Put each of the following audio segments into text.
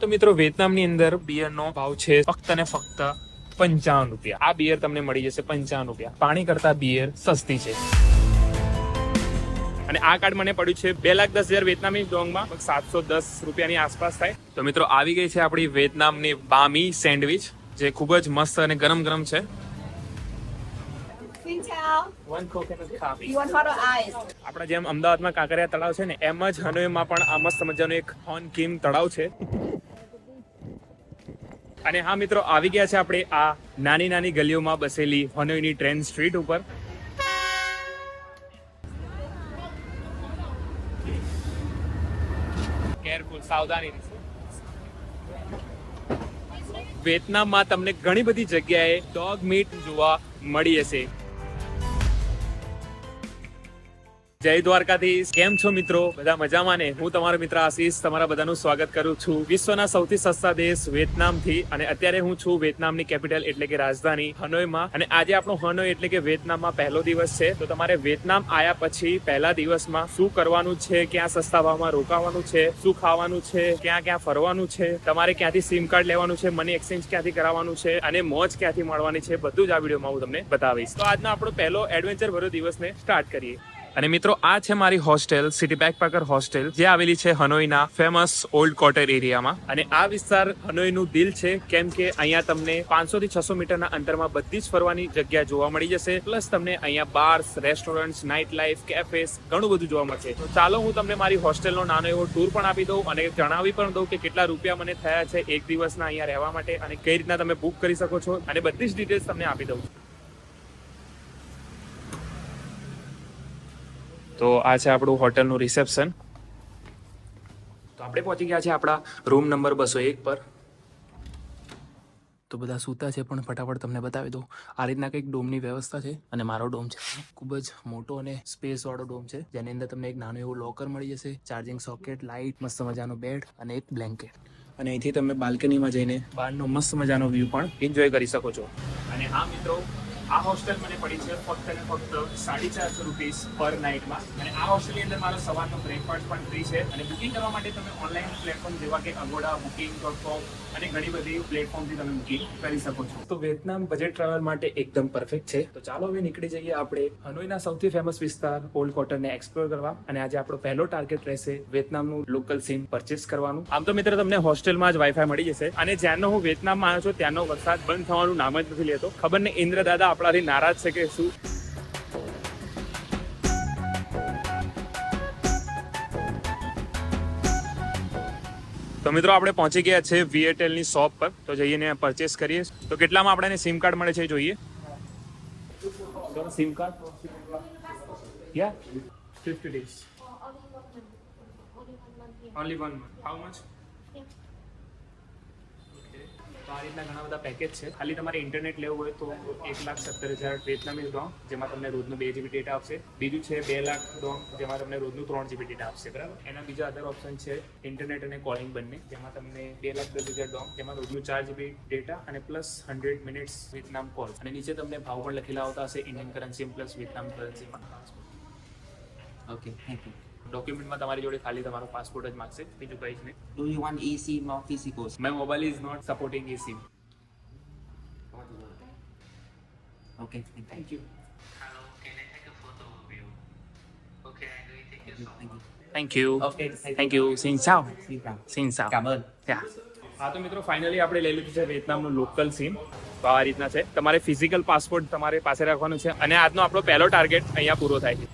તો મિત્રો વિયેતનામની અંદર બિયરનો ભાવ છે ફક્ત ને ફક્ત પંચાવન રૂપિયા. આ બિયર તમને મળી જશે પંચાવન રૂપિયા. પાણી કરતા બિયર સસ્તી છે. અને આ કાર્ડ મને પડ્યું છે બે લાખ દસ હજાર વિયેતનામી ડોંગમાં. સાતસો દસ રૂપિયાની આસપાસ થાય. તો મિત્રો આવી ગઈ છે આપણી વિયેતનામની બામી સેન્ડવિચ જે ખૂબ જ મસ્ત અને ગરમ ગરમ છે. Ice? આપણા જેમ અમદાવાદમાં કાંકરિયા તળાવ છે ને એમ જ હનોઈમાં પણ આ મસ્ત મજાનું એક હોન કિમ તળાવ છે. અને હા મિત્રો, આવી ગયા છે આપણે આ નાની નાની ગલીઓમાં બસેલી હનોઈની ટ્રેન સ્ટ્રીટ ઉપર. કેરફુલ સાવધાની વિયેતનામમાં તમને ઘણી બધી જગ્યાએ ડોગ મીટ જોવા મળી હશે. જય દ્વારકાધીશ. કેમ છો મિત્રો? બધા મજામાં ને? હું તમારો મિત્ર આશીષ, તમારા બધાનું સ્વાગત કરું છું. વિશ્વના સૌથી સસ્તા દેશ વિયેતનામથી અને અત્યારે હું છું વિયેતનામની કેપિટલ એટલે કે રાજધાની હનોઈમાં. અને આજે આપણો હનોઈ એટલે કે વિયેતનામમાં પહેલો દિવસ છે. તો તમારે વિયેતનામ આયા પછી પહેલા દિવસમાં શું કરવાનું છે, ક્યાં સસ્તા ભાવમાં રોકાવાનું છે, શું ખાવાનું છે, ક્યાં ક્યાં ફરવાનું છે, તમારે ક્યાંથી સિમ કાર્ડ લેવાનું છે, મની એક્સચેન્જ ક્યાંથી કરાવવાનું છે, અને મોજ ક્યાંથી મળવાની છે, બધું જ આ વિડીયોમાં હું તમને બતાવીશ. તો આજનો આપણો પહેલો એડવેન્ચર ભર્યો દિવસને સ્ટાર્ટ કરીએ. અને મિત્રો, આ છે મારી હોસ્ટેલ, સિટી બેકપેકર હોસ્ટેલ, જે આવેલી છે હનોઈના ફેમસ ઓલ્ડ ક્વાર્ટર એરિયામાં. અને આ વિસ્તાર હનોઈનું દિલ છે, કેમ કે અહીંયા તમને પાંચસો થી છસો મીટરના અંતરમાં બધી જ ફરવાની જગ્યા જોવા મળી જશે. પ્લસ તમને અહીંયા bars, restaurants, night life, cafes, ઘણું બધું જોવા મળશે. તો ચાલો હું તમને મારી હોસ્ટેલનો નાનો એવો ટૂર પણ આપી દઉં અને જણાવી પણ દઉં કે કેટલા રૂપિયા મને થયા છે એક દિવસના અહીંયા રહેવા માટે અને કઈ રીતના તમે બુક કરી શકો છો અને બધી જ ડિટેલ્સ તમને આપી દઉં તો આ છે આપણું હોટલનું રિસેપ્શન. તો આપણે પહોંચી ગયા છે આપણા રૂમ નંબર બસો એક પર. તો બધા સૂતા છે, પણ ફટાફટ તમને બતાવી દઉં. આ રીતના કંઈક ડોમની વ્યવસ્થા છે અને મારો ડોમ છે. ખૂબ જ મોટો અને સ્પેસ વાળો ડોમ છે, જેની અંદર તમને એક નાનું એવું લોકર મળી જશે ચાર્જિંગ સોકેટ લાઇટ મસ્ત મજાનો બેડ અને એક બ્લેન્કેટ અને અહીંથી તમે બાલ્કનીમાં જઈને બહારનો મસ્ત મજાનો વ્યૂ પણ એન્જોય કરી શકો છો. અને હા મિત્રો આ હોસ્ટેલ મને પડી છે ફક્ત ને ફક્ત સાડી ચારસો રૂપીસ પર નાઇટમાં. અને આ હોસ્ટેલની અંદર મારો સવારનો બ્રેકફાસ્ટ પણ ફ્રી છે. અને બુકિંગ કરવા માટે તમે ઓનલાઈન પ્લેટફોર્મ જેવા કે અગોડા બુકિંગ ડોટ કોમ અને ઘણી બધી પ્લેટફોર્મથી તમે બુકિંગ કરી શકો છો. તો વિયેતનામ બજેટ ટ્રાવેલ માટે એકદમ પરફેક્ટ છે. તો ચાલો હવે નીકળી જઈએ આપણે હનોઈના સૌથી ફેમસ વિસ્તાર ઓલ્ડ ક્વાર્ટરને એક્સપ્લોર કરવા. અને આજે આપણો પહેલો ટાર્ગેટ રહેશે વિયેતનામનું લોકલ સિમ પરચેસ કરવાનું. આમ તો મિત્ર તમને હોસ્ટેલમાં જ વાઈફાઈ મળી જશે. અને જ્યાંનો હું વિયેતનામમાં આવ્યો છું ત્યાંનો વરસાદ બંધ થવાનું નામ જ નથી લેતો. ખબર ને ઇન્દ્ર દાદા આપણાથી નારાજ છે કે શું? તો મિત્રો આપણે પહોંચી ગયા છે VATL ની શોપ પર. તો જઈને પરચેસ કરીએ. તો કેટલામાં આપણે સિમ કાર્ડ મળે છે એ જોઈએ. SIM card yeah fifty days only one how much તો આ રીતના ઘણા બધા પેકેજ છે. ખાલી તમારે ઇન્ટરનેટ લેવું હોય તો એક લાખ સત્તર હજાર વિયેતનામી ડોંગ જેમાં તમને રોજનું બે જીબી ડેટા આપશે. બીજું છે બે લાખ ડોંગ જેમાં તમને રોજનું ત્રણ જીબી ડેટા આપશે, બરાબર? એના બીજા અધર ઓપ્શન છે ઇન્ટરનેટ અને કોલિંગ બંને, જેમાં તમને બે લાખ દસ હજાર ડોંગ જેમાં રોજનું ચાર જીબી ડેટા અને plus hundred minutes Vietnam call અને નીચે તમને ભાવ પણ લખેલા આવતા હશે ઇન્ડિયન કરન્સી પ્લસ વિયેતનામ કરન્સીમાં ઓકે થેન્ક you. ડોક્યુમેન્ટમાં તમારી જોડે ખાલી તમારો પાસપોર્ટ જ માગશે બીજું કંઈ જ નહીં. Do you want eSIM or physical? SIM? My mobile is not supporting a SIM okay thank you Thank thank you okay thank you sin સાવ સિન સાવ Cảm ơn. યા હા તો મિત્રો ફાઇનલી આપણે લઈ લીધું છે વિયેતનામનું લોકલ સિમ તો આ રીતના છે. તમારે ફિઝિકલ પાસપોર્ટ તમારે પાસે રાખવાનું છે અને આજનો આપણો પહેલો ટાર્ગેટ અહીંયા પૂરો થાય છે.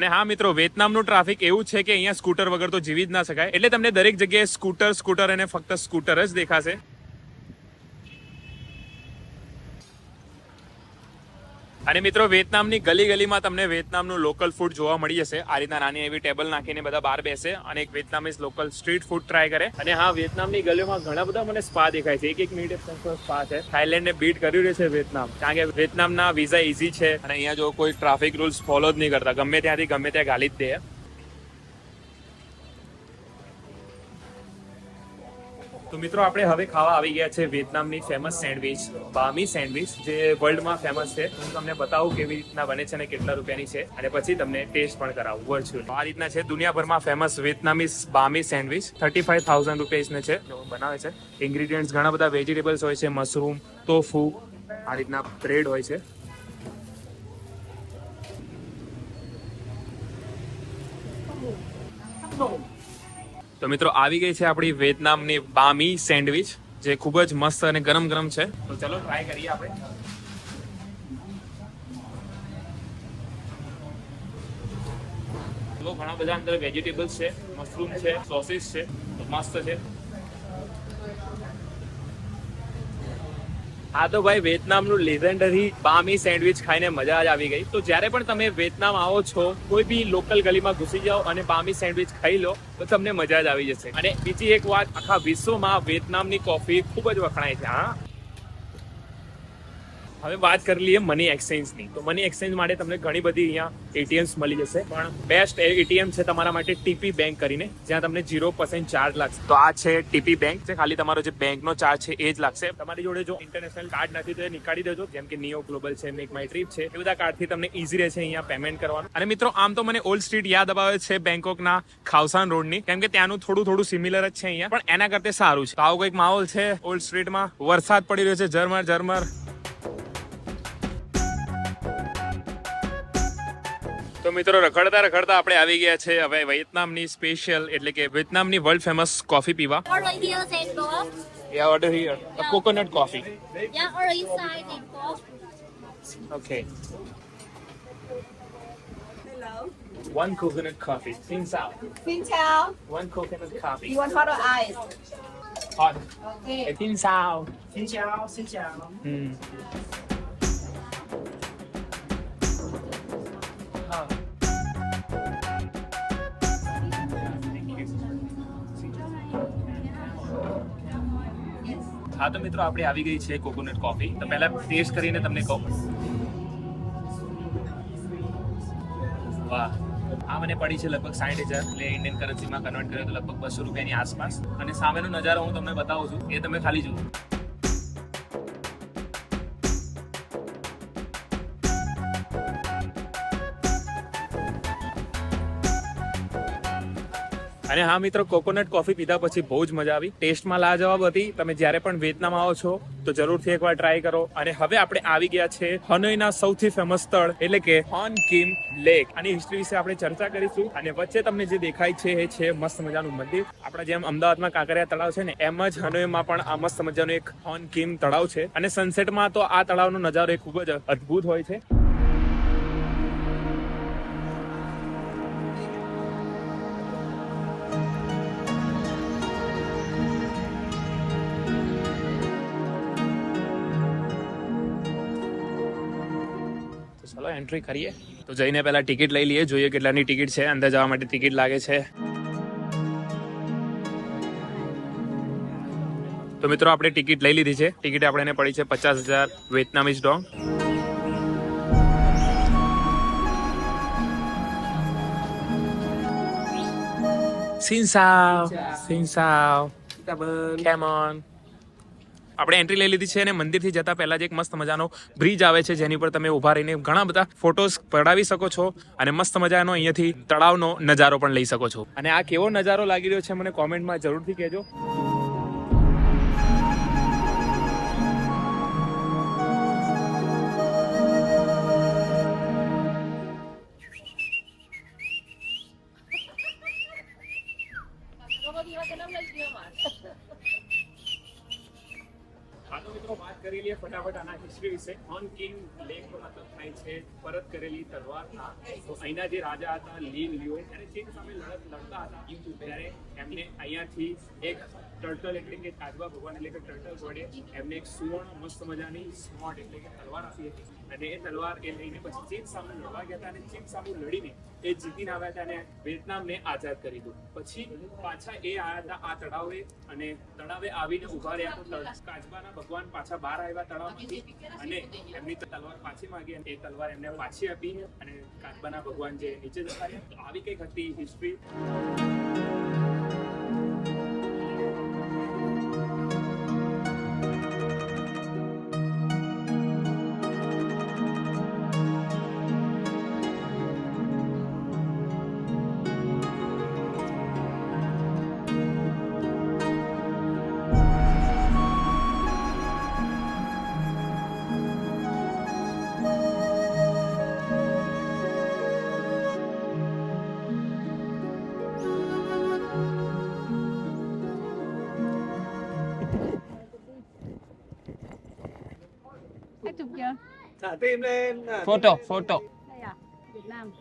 અને હા મિત્રો, વિયેતનામનું ટ્રાફિક એવું છે કે અહીંયા સ્કૂટર વગર તો જીવી જ ના શકાય. એટલે તમને દરેક જગ્યાએ સ્કૂટર સ્કૂટર અને ફક્ત સ્કૂટર જ દેખાશે. અને મિત્રો, વિયેતનામની ગલી ગલીમાં તમને વિયેતનામનું લોકલ ફૂડ જોવા મળી જશે. આ રીતના નાની એવી ટેબલ નાખીને બધા બહાર બેસે અને એક Vietnamese local street food try કરે. અને હા, વિયેતનામની ગલીઓમાં ઘણા બધા મને સ્પા દેખાય છે. એક એક મિનિટે સ્પા છે. થાઈલેન્ડને બીટ કર્યું રહે છે વિયેતનામ. કારણ કે વિયેતનામના વિઝા ઇઝી છે અને અહીંયા જો કોઈ ટ્રાફિક રૂલ્સ ફોલો જ નહીં કરતા. ગમે ત્યાંથી ગમે ત્યાં ગાલી જ દે. તો મિત્રો, આપણે હવે ખાવા આવી ગયા છે વિયેતનામની famous sandwich banh mi sandwich જે વર્લ્ડમાં ફેમસ છે. હું તમને બતાવું કેવી રીતના બને છે અને કેટલા રૂપિયાની છે અને પછી તમને ટેસ્ટ પણ કરાવું વર્ચ્યુઅલ આ રીતના છે દુનિયાભરમાં famous Vietnamese banh mi sandwich thirty five thousand રૂપિયાઝને છે. બનાવે છે. ઇન્ગ્રીડિયન્ટ્સ ઘણા બધા વેજીટેબલ્સ હોય છે મશરૂમ તોફુ આ રીતના બ્રેડ હોય છે. તો મિત્રો, આવી ગઈ છે આપણી વિયેતનામની બામી સેન્ડવિચ, જે ખૂબ જ મસ્ત અને ગરમ ગરમ છે. તો ચલો ટ્રાય કરીએ આપણે. ઘણા બધા અંદર વેજીટેબલ્સ છે મશરૂમ છે સોસીસ છે મસ્ત છે. હા તો ભાઈ વિયેતનામનું લેજેન્ડરી બામી સેન્ડવિચ ખાઈને મજા જ આવી ગઈ. તો જ્યારે પણ તમે વિયેતનામ આવો છો, કોઈ બી લોકલ ગલીમાં ઘૂસી જાઓ અને બામી સેન્ડવિચ ખાઈ લો, તો તમને મજા જ આવી જશે. અને બીજી એક વાત, આખા વિશ્વમાં વિયેતનામની કોફી ખૂબ જ વખણાય છે, હા. હવે વાત કરી લઈએ મની એક્સચેન્જની તો મની એક્સચેન્જ માટે તમને ઘણી બધી અહીંયા એટીએમ્સ મળી જશે. પણ બેસ્ટ એટીએમ છે તમારા માટે ટીપી બેંક કરીને, જ્યાં તમને ઝીરો પર્સન્ટ ચાર્જ લાગશે. તો આ છે ટીપી બેંક છે ખાલી તમારો જે બેંકનો ચાર્જ છે એ જ લાગશે. તમારી જોડે જો ઇન્ટરનેશનલ કાર્ડ નથી તો એ નીકાળી દેજો. જેમ કે નિયો ગ્લોબલ છે મેક માય ટ્રીપ છે, એ બધા કાર્ડથી તમને ઈઝી રહેશે અહીંયા પેમેન્ટ કરવાનું. અને મિત્રો, આમ તો મને ઓલ્ડ સ્ટ્રીટ યાદ અપાવે છે બેંકોકના ખાવસાન રોડની કેમ કે ત્યાંનું થોડું થોડું સિમિલર જ છે અહીંયા. પણ એના કરતા સારું છે. તો આવો કંઈક માહોલ છે ઓલ્ડ સ્ટ્રીટમાં વરસાદ પડી રહ્યો છે, ઝરમર ઝરમર. તો મિત્રો રખડતા રખડતા આપણે આવી ગયા છે હવે વિયેતનામની સ્પેશિયલ એટલે કે વિયેતનામની વર્લ્ડ ફેમસ કોફી પીવા Order here a coconut coffee Yeah, order inside and go. Okay One coconut coffee. Thin sao. Xin chào, One coconut coffee. you want hot or ice? Hot. Okay. Thin sao. Xin chào, xin chào. Hmm. હા, તો મિત્રો, આપણે આવી ગઈ છે coconut coffee. તો પહેલા test કરીને તમને કહું. વાહ. આ મને પડી છે લગભગ સાઠ હજાર. એટલે ઇન્ડિયન કરન્સીમાં કન્વર્ટ કર્યો તો લગભગ બસો રૂપિયાની આસપાસ. અને સામેનો નજારો હું તમને બતાવું છું. એ તમે ખાલી જુઓ. અને હા મિત્રો કોકોનટ કોફી પીધા પછી બહુ જ મજા આવી. ટેસ્ટમાં લાજવાબ હતી. તમે જ્યારે પણ વિયેતનામ આવો છો, તો જરૂરથી એકવાર ટ્રાય કરો. અને હવે આપણે આવી ગયા છે હનોઈના સૌથી ફેમસ સ્થળ, એટલે કે હોન કિમ લેક આની હિસ્ટ્રી વિશે આપણે ચર્ચા કરીશું. અને વચ્ચે તમને જે દેખાય છે, એ છે મસ્ત મજાનું મંદિર. આપણા જેમ અમદાવાદમાં કાંકરિયા તળાવ છે ને, એમ જ હનોઈમાં પણ આ મસ્ત મજાનું એક હોન કિમ તળાવ છે. અને સનસેટમાં તો આ તળાવનો નજારો એ ખૂબ જ અદ્ભુત હોય છે. ચલો એન્ટ્રી કરીએ તો જઈને પહેલા ટિકિટ લઈ લઈએ જોઈએ કેટલાની ટિકિટ છે અંદર જવા માટે ટિકિટ લાગે છે તો મિત્રો આપણે ટિકિટ લઈ લીધી છે ટિકિટ આપણે એને પડી છે પચાસ હજાર Vietnamese dong Xin sao? Xin sao? Cảm ơn. Come on. આપણે એન્ટ્રી લઈ લીધી છે અને મંદિરથી જતા પહેલાં જ એક મસ્ત મજાનો બ્રિજ આવે છે, જેની પર તમે ઊભા રહીને ઘણા બધા ફોટોસ પડાવી શકો છો અને મસ્ત મજાનો અહીંયાથી તળાવનો નજારો પણ લઈ શકો છો. અને આ કેવો નજારો લાગી રહ્યો છે મને કોમેન્ટમાં જરૂરથી કહેજો. હા તો મિત્રો વાત કરી લઈએ ફટાફટ આના હિસ્ટ્રી વિશે. ઓન કિંગ લેક મતલબ થાય છે, પરત કરેલી તલવારના તો અહીંના જે રાજા હતા લીન લિયો ત્યારે ચીન સામે લડત લડતા હતા. ત્યારે એમને અહીંયાથી એક ટર્ટલ એટલે કે કાજવા ભગવાન એટલે કે ટર્ટલ વડે એમને એક સુવર્ણ, મસ્ત મજાની સ્મોટ એટલે કે તલવાર આપી હતી. અને એ તલવાર એ લઈને પછી ચીન સામે લડવા ગયા હતા અને ચીન સામે લડીને એ જીતીને આવ્યા હતા અને વિયેતનામને આઝાદ કરી દીધું. પછી પાછા એ આવ્યા હતા આ તળાવે અને તળાવે આવીને ઊભા રહ્યા તો કાચબાના ભગવાન પાછા બહાર આવ્યા તળાવમાંથી અને એમની તલવાર પાછી માંગી અને એ તલવાર એમને પાછી આપી અને કાચબાના ભગવાન જે નીચે જતા આવી કંઈક હતી history team lên Photo, photo. Đây à? Việt Nam.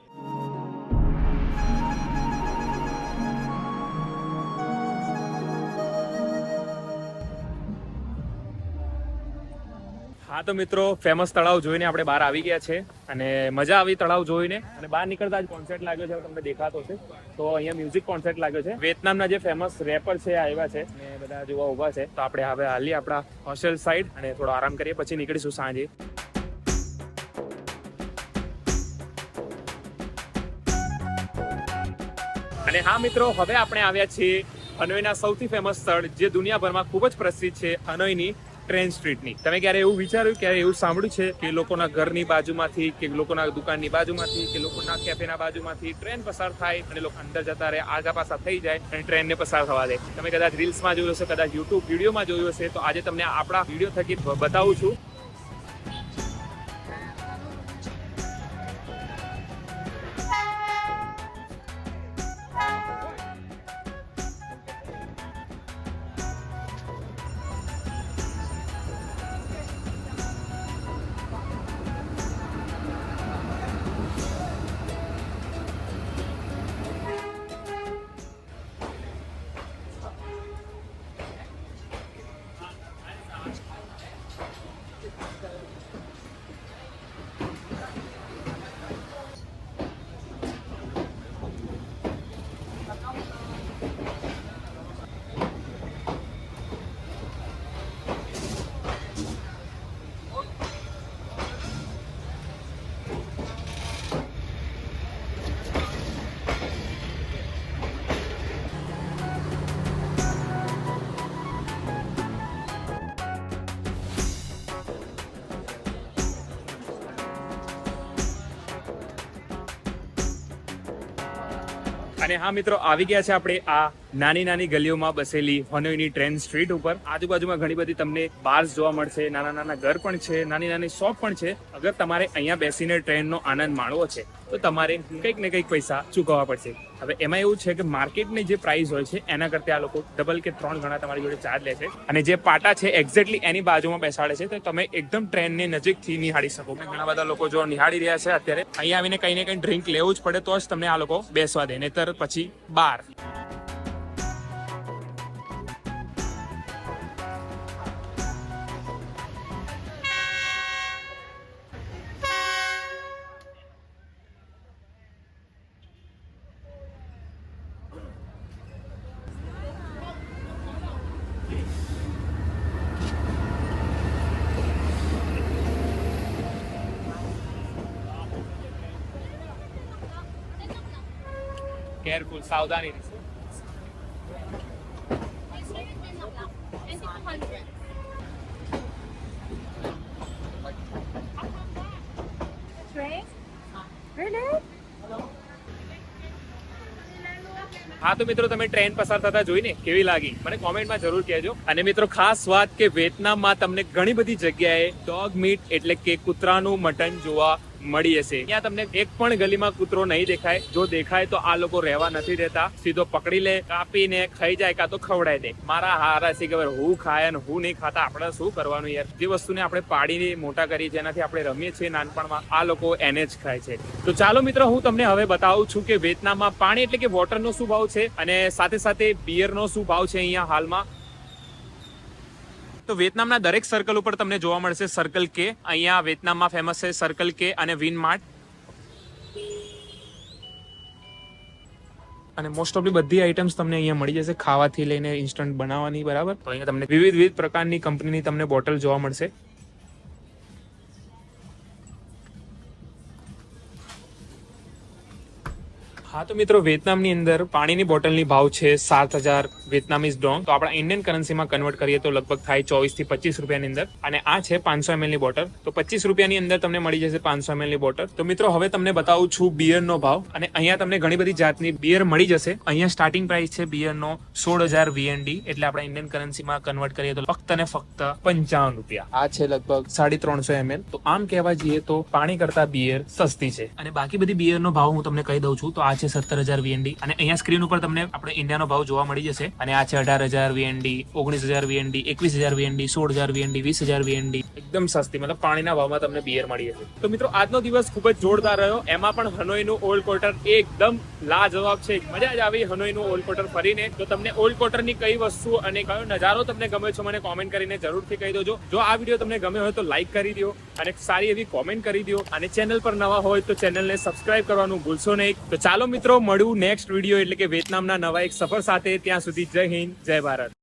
હા તો મિત્રો ફેમસ તળાવ જોઈને આપણે બહાર આવી ગયા છે અને મજા આવી તળાવ જોઈને અને બહાર નીકળતા જ કોન્સર્ટ લાગ્યો છે તમને દેખાતો છે તો અહીંયા મ્યુઝિક કોન્સર્ટ લાગ્યો છે વિયેતનામના જે ફેમસ રેપર છે આવ્યા છે અને બધા જોવા ઊભા છે તો આપણે હવે હાલી આપણા હોસ્ટેલ સાઈડ અને થોડો આરામ કરીએ પછી નીકળીશું સાંજે અને હા મિત્રો, હવે આપણે આવ્યા છીએ હનોઈના સૌથી ફેમસ સ્થળ, જે દુનિયાભરમાં ખૂબ જ પ્રસિદ્ધ છે હનોઈની ટ્રેન સ્ટ્રીટની તમે ક્યારે એવું વિચાર્યું, ક્યારે એવું સાંભળ્યું છે કે લોકોના ઘરની બાજુમાંથી, કે લોકોના દુકાનની બાજુમાંથી, કે લોકોના કેફેના બાજુમાંથી ટ્રેન પસાર થાય અને લોકો અંદર જતા રહે, આગા પાછા થઈ જાય અને ટ્રેનને પસાર થવા દે? તમે કદાચ રીલ્સમાં જોયું હશે, કદાચ યુટ્યુબ વિડીયોમાં જોયું હશે, તો આજે તમને આપણા વીડિયો થકી બતાવું છું. અને હા મિત્રો, આવી ગયા છે આપણે આ નાની નાની ગલીઓમાં બસેલી હનોઈની ટ્રેન સ્ટ્રીટ ઉપર. આજુબાજુમાં ઘણી બધી તમને બાર્સ જોવા મળશે, નાના નાના ઘર પણ છે, નાની નાની શોપ પણ છે. અગર તમારે અહીંયા બેસીને ટ્રેનનો આનંદ માણવો છે, તો તમારે કંઈક ને કંઈક પૈસા ચૂકવવા પડશે. હવે એમાં એવું છે કે માર્કેટની જે પ્રાઇસ હોય છે, એના કરતાં આ લોકો ડબલ કે ત્રણ ગણા તમારી જોડે ચાર્જ લે છે. અને જે પાટા છે એક્ઝેક્ટલી એની બાજુમાં બેસાડે છે. તો તમે એકદમ ટ્રેનને નજીકથી નિહાળી શકો. ઘણા બધા લોકો જો નિહાળી રહ્યા છે અત્યારે, અહીંયા આવીને કંઈ ને કંઈ ડ્રિંક લેવું જ પડે, તો જ તમને આ લોકો બેસવા દે. નહીતર પછી બાર. કેરફુલ સાવધાની? હા, તો મિત્રો, તમે ટ્રેન પસાર થતા જોઈને કેવી લાગી મને કોમેન્ટમાં જરૂર કહેજો અને મિત્રો, ખાસ વાત કે વિયેતનામમાં તમને ઘણી બધી જગ્યાએ ડોગ મીટ એટલે કે કૂતરાનું મટન જોવા મળી હશે. ત્યાં તમને એક પણ ગલીમાં કૂતરો નહીં દેખાય. જો દેખાય તો આ લોકો રહેવા નથી દેતા. સીધો પકડી લે, કાપીને ખાઈ જાય કાં તો ખવડાવી દે. મારા હારા છે ખબર હું ખાય અને હું નહીં ખાતા, આપણે શું કરવાનું યાર? જે વસ્તુને આપણે પાડીને મોટા કરીએ જેનાથી આપણે રમીએ છીએ નાનપણમાં, આ લોકો એને જ ખાય છે. તો ચાલો મિત્રો, હું તમને હવે બતાવું છું કે વિયેતનામમાં પાણી એટલે કે વોટરનો શું ભાવ છે અને સાથે સાથે બિયરનો શું ભાવ છે અહીંયા હાલમાં? તો વિયેતનામના દરેક સર્કલ ઉપર તમને જોવા મળશે સર્કલ કે અહીંયા વિયેતનામમાં ફેમસ છે સર્કલ કે અને વિન માર્ટ અને મોસ્ટ ઓફલી બધી આઇટમ્સ તમને અહીંયા મળી જશે. ખાવાથી લઈને ઇન્સ્ટન્ટ બનાવવાની, બરાબર? તો અહીંયા તમને વિવિધ વિવિધ પ્રકારની કંપનીની તમને બોટલ જોવા મળશે. હા તો મિત્રો વિયેતનામની અંદર પાણીની બોટલની ભાવ છે સાત હજાર વિયેતનામીઝ ડોંગ. તો આપણા ઇન્ડિયન કરન્સીમાં કન્વર્ટ કરીએ તો લગભગ થાય ચોવીસથી પચીસ રૂપિયાની અંદર. અને આ છે પાંચસો એમએલની બોટલ. તો પચીસ રૂપિયાની અંદર તમને મળી જશે પાંચસો એમએલની બોટલ. તો મિત્રો હવે તમને બતાવું છું બિયરનો ભાવ. અને અહીંયા તમને ઘણી બધી જાતની બિયર મળી જશે. અહીંયા સ્ટાર્ટિંગ પ્રાઇસ છે બિયરનો સોળ હજાર વીએનડી. એટલે આપણા ઇન્ડિયન કરન્સીમાં કન્વર્ટ કરીએ તો ફક્ત ને ફક્ત પંચાવન રૂપિયા. આ છે લગભગ સાડી ત્રણસો એમએલ. તો આમ કહેવા જઈએ તો પાણી કરતા બિયર સસ્તી છે. અને બાકી બધી બિયરનો ભાવ હું તમને કહી દઉં છું. તો આ છે સત્તર હજાર વીએનડી અને અહીંયા સ્ક્રીન ઉપર તમને આપણે ઇન્ડિયાનો ભાવ જોવા મળી જશે. અને આ છે અઢાર હજાર વીએનડી ઓગણીસ હજાર વીએનડી એકવીસ હજાર વીએનડી સોળ હજાર વીએનડી વીસ હજાર વીએનડી એકદમ સસ્તી, મતલબ પાણીના ભાવમાં તમને બિયર મળી જશે. તો મિત્રો, આજનો દિવસ ખૂબ જ જોરદાર રહ્યો. એમાં પણ હનોઈનું ઓલ્ડ ક્વાર્ટર એકદમ લાજવાબ છે. મજા જ આવી હનોઈનું ઓલ્ડ ક્વાર્ટર ફરીને. તો તમને ઓલ્ડ ક્વાર્ટરની કઈ વસ્તુ અને કયો નજારો તમને ગમે છે, મને કોમેન્ટ કરીને જરૂરથી કહી દેજો. જો આ વીડિયો તમને ગમ્યો હોય તો લાઈક કરી દો અને સારી એવી કોમેન્ટ કરી દો અને ચેનલ પર નવા હોય તો ચેનલને સબસ્ક્રાઇબ કરવાનું ભૂલશો નહીં. તો ચાલો મિત્રો મળ્યું નેક્સ્ટ વીડિયો એટલે કે વિયેતનામના નવા એક સફર સાથે. ત્યાં સુધી જય હિન્દ, જય ભારત.